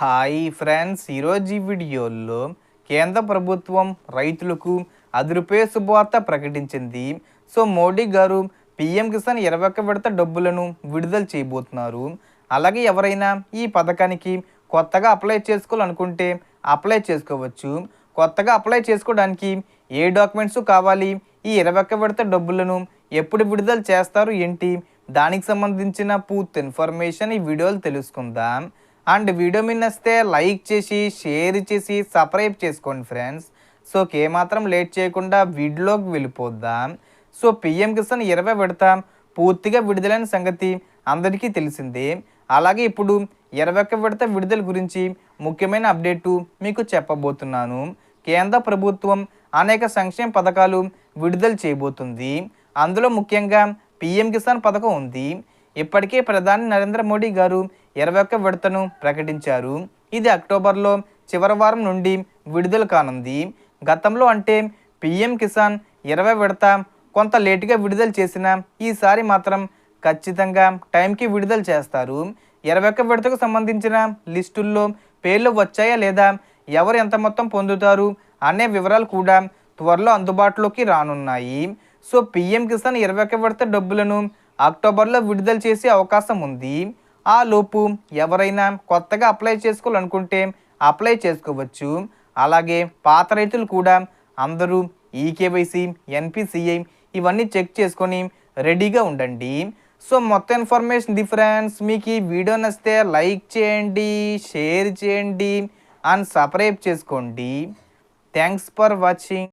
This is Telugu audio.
Hi friends. ఈరోజు ఈ వీడియోలో కేంద్ర ప్రభుత్వం రైతులకు అది రూపాయ శుభవార్త ప్రకటించింది. సో మోడీ గారు పిఎం కిసాన్ ఇరవై ఒక్క విడత డబ్బులను విడుదల చేయబోతున్నారు. అలాగే ఎవరైనా ఈ పథకానికి కొత్తగా అప్లై చేసుకోవాలనుకుంటే అప్లై చేసుకోవచ్చు. కొత్తగా అప్లై చేసుకోవడానికి ఏ డాక్యుమెంట్స్ కావాలి? ఈ ఇరవై ఒక్క విడత డబ్బులను ఎప్పుడు విడుదల చేస్తారు ఏంటి? దానికి సంబంధించిన పూర్తి ఇన్ఫర్మేషన్ ఈ వీడియోలు తెలుసుకుందాం. అండ్ వీడియో మీ నచ్చితే లైక్ చేసి షేర్ చేసి సబ్స్క్రైబ్ చేసుకోండి ఫ్రెండ్స్. సో ఏమాత్రం లేట్ చేయకుండా వీడియోలోకి వెళ్ళిపోద్దాం. సో పిఎం కిసాన్ ఇరవై విడత పూర్తిగా విడుదలైన సంగతి అందరికీ తెలిసిందే. అలాగే ఇప్పుడు ఇరవై ఒక్క విడత విడుదల గురించి ముఖ్యమైన అప్డేటు మీకు చెప్పబోతున్నాను. కేంద్ర ప్రభుత్వం అనేక సంక్షేమ పథకాలు విడుదల చేయబోతుంది. అందులో ముఖ్యంగా పిఎం కిసాన్ పథకం ఉంది. ఇప్పటికే ప్రధాని నరేంద్ర మోడీ గారు ఇరవై ఒక్క విడతను ప్రకటించారు. ఇది అక్టోబర్లో చివరి వారం నుండి విడుదల కానుంది. గతంలో అంటే పిఎం కిసాన్ ఇరవై విడత కొంత లేటుగా విడుదల చేసిన ఈసారి మాత్రం ఖచ్చితంగా టైంకి విడుదల చేస్తారు. ఇరవై ఒక్క విడతకు సంబంధించిన లిస్టుల్లో పేర్లు వచ్చాయా లేదా ఎవరు ఎంత మొత్తం పొందుతారు అనే వివరాలు కూడా త్వరలో అందుబాటులోకి రానున్నాయి. సో పిఎం కిసాన్ ఇరవై ఒక్క విడత డబ్బులను అక్టోబర్లో విడుదల చేసే అవకాశం ఉంది. ఆ లోపు ఎవరైనా కొత్తగా అప్లై చేసుకోవాలనుకుంటే అప్లై చేసుకోవచ్చు. అలాగే పాత రైతులు కూడా అందరూ ఈకేవైసీ ఎన్పిసిఐ ఇవన్నీ చెక్ చేసుకొని రెడీగా ఉండండి. సో మొత్తం ఇన్ఫర్మేషన్ డిఫరెన్స్ మీకు ఈ వీడియో నచ్చితే లైక్ చేయండి షేర్ చేయండి అండ్ సబ్స్క్రైబ్ చేసుకోండి. Thanks for watching.